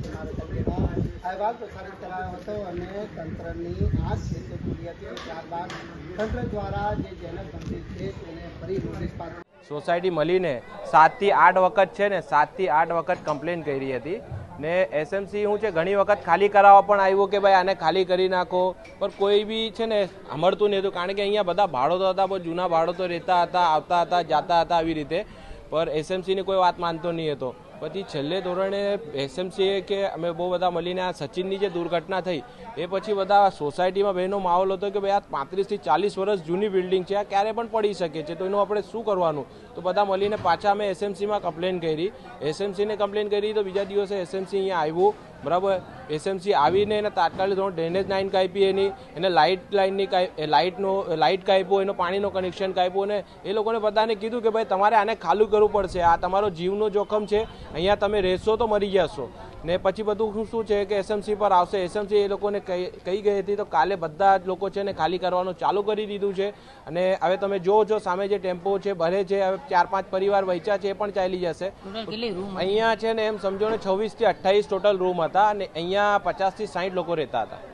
અહેવાલ પ્રસારિત કરાયો હતો અને તંત્રની આ છે પૂરી હતી ત્યારબાદ તંત્ર દ્વારા જે જેનક છે તેને ફરી નોટિસ પાઠવી સોસાયટી મળીને સાતથી આઠ વખત છે ને, સાતથી આઠ વખત કમ્પ્લેન કરી હતી. ને એસએમસી હું છે, ઘણી વખત ખાલી કરાવવા પણ આવ્યું કે ભાઈ આને ખાલી કરી નાખો. પણ કોઈ બી છે ને, સાંભળતું નહીં હતું. કારણ કે અહીંયા બધા ભાડો હતા બહુ જૂના ભાડો તો રહેતા હતા, આવતા હતા, જાતા હતા આવી રીતે. પર એસએમસીની કોઈ વાત માનતો નહીં હતો. પછી છેલ્લે ધોરણે એસએમસીએ કે અમે બહુ બધા મળીને આ સચિનની જે દુર્ઘટના થઈ, એ પછી બધા સોસાયટીમાં બહેનો માહોલ હતો કે ભાઈ, આ પાંત્રીસથી ચાલીસ વર્ષ જૂની બિલ્ડિંગ છે, આ ક્યારે પણ પડી શકે છે? તો એનું આપણે શું કરવાનું? તો બધા મળીને પાછા અમે એસએમસીમાં કમ્પ્લેન કરી. એસએમસીને કમ્પ્લેન કરી તો બીજા દિવસે એસએમસી અહીંયા આવ્યું. બરાબર? એસએમસી આવીને એને તાત્કાલિક ધોરણ ડ્રેનેજ લાઇન કાપી એની, એને લાઇટ લાઇનની લાઇટનો લાઇટ કાપ્યો, એનો પાણીનો કનેક્શન કાપ્યું અને એ લોકોને બધાને કીધું કે ભાઈ, તમારે આને ખાલું કરવું પડશે. આ તમારો જીવનો જોખમ છે. અહીંયા તમે રહેશો તો મરી જશો. ને પછી બધું શું શું છે કે એસએમસી પર આવશે. એસએમસી એ લોકોને કહી કહી ગઈ હતી તો કાલે બધા જ લોકો છે ને ખાલી કરવાનું ચાલુ કરી દીધું છે. અને હવે તમે જોવો છો સામે જે ટેમ્પો છે ભરે છે હવે ચાર પાંચ પરિવાર વહેંચ્યા છે એ પણ ચાલી જશે. અહીંયા છે ને એમ સમજો ને છવ્વીસથી અઠ્ઠાવીસ ટોટલ રૂમ હતા અને અહીંયા પચાસથી સાઠ લોકો રહેતા હતા.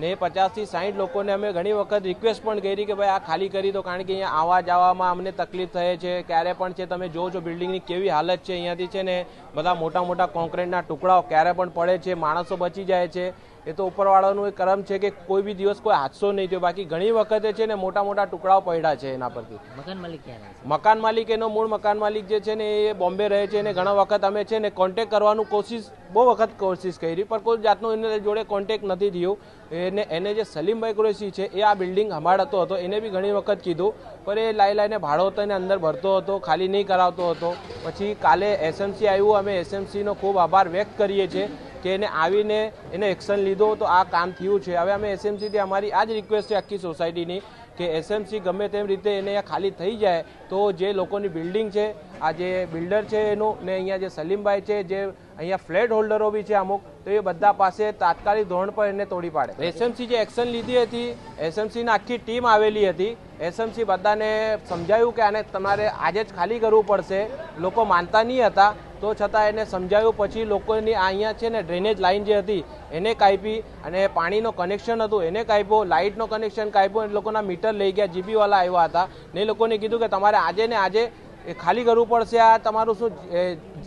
ને પચાસથી સાઠ લોકોને અમે ઘણી વખત રિક્વેસ્ટ પણ કરી કે ભાઈ આ ખાલી કરી દો, કારણ કે અહીંયા આવવા જવામાં અમને તકલીફ થઈ છે. ક્યારે પણ છે, તમે જોવો છો બિલ્ડિંગની કેવી હાલત છે અહીંયાથી છે ને, બધા મોટા મોટા કોન્ક્રીટના ટુકડાઓ ક્યારે પણ પડે છે, માણસો બચી જાય છે. એ તો ઉપરવાળાનું એ કરમ છે કે કોઈ બી દિવસ કોઈ હાદસો નહીં થયો. બાકી ઘણી વખતે છે ને મોટા મોટા ટુકડાઓ પડ્યા છે એના પરથી. મકાન માલિક મકાન માલિક એનો મૂળ મકાન માલિક જે છે ને એ બોમ્બે રહે છે અને ઘણા વખત અમે છે ને કોન્ટેક કરવાનું કોશિશ બહુ વખત કોશિશ કરી પણ કોઈ જાતનું એને જોડે કોન્ટેક નથી થયું. એને એને જે સલીમભાઈ કુરેશી છે એ આ બિલ્ડિંગ હમાડતો હતો. એને બી ઘણી વખત કીધું પણ એ લાઈ લાઈને ભાડો હતો એને અંદર ભરતો હતો ખાલી નહીં કરાવતો હતો. પછી કાલે એસએમસી આવ્યું અમે એસએમસીનો ખૂબ આભાર વ્યક્ત કરીએ છીએ. કે એને આવીને એને એક્શન લીધો તો આ કામ થયું છે. હવે અમે એસએમસીથી અમારી આ જ રિક્વેસ્ટ છે આખી સોસાયટીની કે એસએમસી ગમે તેમ રીતે એને ખાલી થઈ જાય તો જે લોકોની બિલ્ડિંગ છે, આ જે બિલ્ડર છે એનું, ને અહીંયા જે સલીમભાઈ છે, જે અહીંયા ફ્લેટ હોલ્ડરો બી છે અમુક, તો એ બધા પાસે તાત્કાલિક ધોરણ પર એને તોડી પાડે. એસએમસી જે એક્શન લીધી હતી એસએમસીની આખી ટીમ આવેલી હતી એસએમસી બધાને સમજાયું કે આને તમારે આજે જ ખાલી કરવું પડશે. લોકો માનતા નહીં હતા તો છતાં એને સમજાવ્યું પછી લોકોની અહીંયા છે ને ડ્રેનેજ લાઇન જે હતી, એને કાપી અને પાણીનો કનેક્શન હતું, એને કાપ્યો લાઇટનો કનેક્શન કાપ્યો એ લોકોના મીટર લઈ ગયા જીબીવાલા આવ્યા હતા. ને એ લોકોને કીધું કે તમારે આજે ને આજે એ ખાલી કરવું પડશે, આ તમારું શું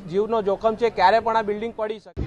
જીવનો જોખમ છે, ક્યારે પણ આ બિલ્ડિંગ પડી શકે.